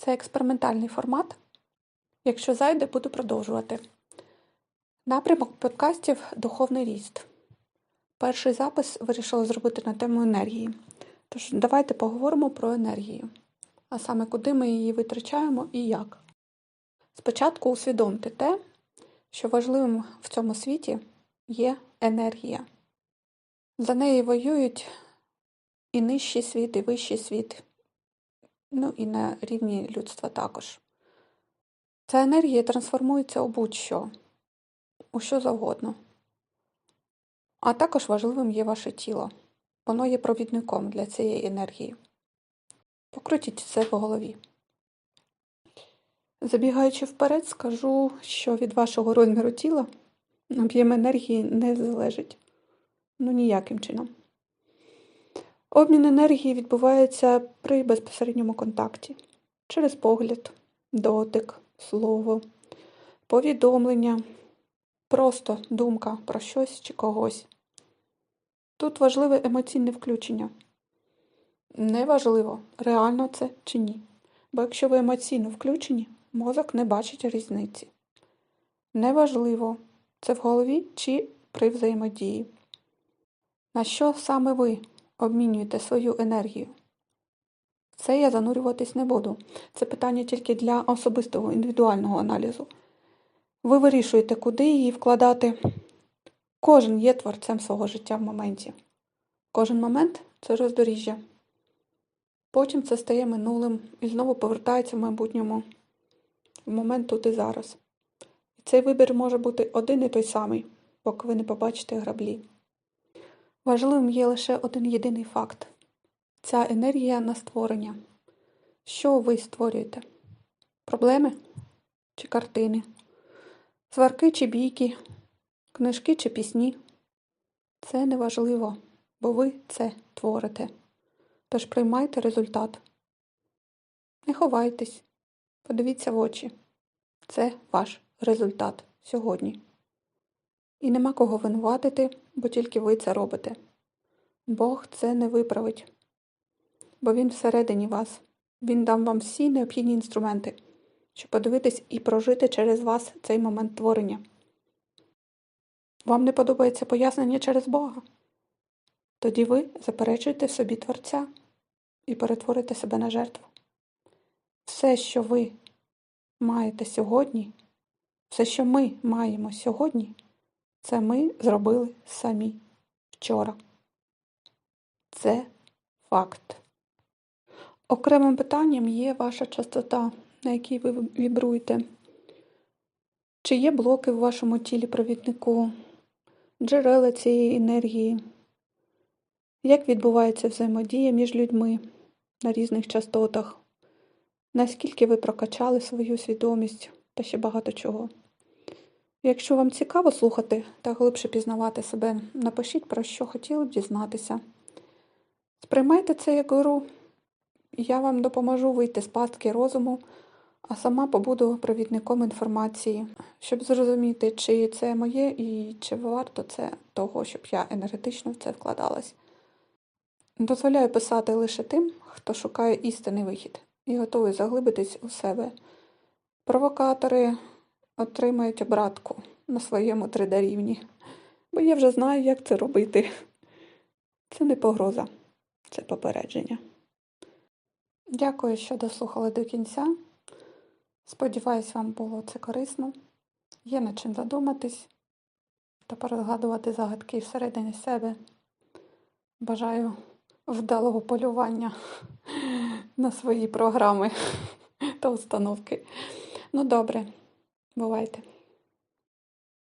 Це експериментальний формат. Якщо зайде, буду продовжувати. Напрямок подкастів Духовний ріст. Перший запис вирішила зробити на тему енергії. Тож давайте поговоримо про енергію, а саме куди ми її витрачаємо і як. Спочатку усвідомте те, що важливим в цьому світі є енергія. За неї воюють і нижчий світ, і вищий світ, ну і на рівні людства також. Ця енергія трансформується у будь-що, у що завгодно. А також важливим є ваше тіло. Воно є провідником для цієї енергії. Покрутіть це в голові. Забігаючи вперед, скажу, що від вашого розміру тіла об'єм енергії не залежить. Ну ніяким чином. Обмін енергії відбувається при безпосередньому контакті через погляд, дотик, слово, повідомлення, просто думка про щось чи когось. Тут важливе емоційне включення. Неважливо, реально це чи ні. Бо якщо ви емоційно включені, мозок не бачить різниці. Неважливо, це в голові чи при взаємодії. На що саме ви обмінюєте свою енергію? Це я занурюватись не буду. Це питання тільки для особистого індивідуального аналізу. Ви вирішуєте, куди її вкладати. Кожен є творцем свого життя в моменті. Кожен момент це роздоріжжя. Потім це стає минулим і знову повертається в майбутньому, в момент тут і зараз. І цей вибір може бути один і той самий, поки ви не побачите граблі. Важливим є лише один єдиний факт ця енергія на створення. Що ви створюєте? Проблеми чи картини? Сварки чи бійки, книжки чи пісні? Це не важливо, бо ви це творите. Тож приймайте результат. Не ховайтесь, подивіться в очі. Це ваш результат сьогодні. І нема кого винуватити, бо тільки ви це робите. Бог це не виправить, бо Він всередині вас. Він дав вам всі необхідні інструменти, щоб подивитись і прожити через вас цей момент творення. Вам не подобається пояснення через Бога? Тоді ви заперечуєте собі Творця і перетворите себе на жертву. Все, що ви маєте сьогодні, все, що ми маємо сьогодні, це ми зробили самі вчора. Це факт. Окремим питанням є ваша частота, на якій ви вібруєте. Чи є блоки в вашому тілі провіднику, джерела цієї енергії? Як відбувається взаємодія між людьми на різних частотах? Наскільки ви прокачали свою свідомість та ще багато чого? Якщо вам цікаво слухати та глибше пізнавати себе, напишіть про що хотіли б дізнатися. Сприймайте це як гру, я вам допоможу вийти з пастки розуму, а сама побуду провідником інформації, щоб зрозуміти, чи це моє і чи варто це того, щоб я енергетично в це вкладалась. Дозволяю писати лише тим, хто шукає істинний вихід і готовий заглибитись у себе. Провокатори отримають обратку на своєму 3D-рівні, бо я вже знаю, як це робити. Це не погроза, це попередження. Дякую, що дослухали до кінця. Сподіваюсь, вам було це корисно. Є над чим задуматись та порозгадувати загадки всередині себе. Бажаю вдалого полювання на свої програми та установки. Ну, добре, бувайте.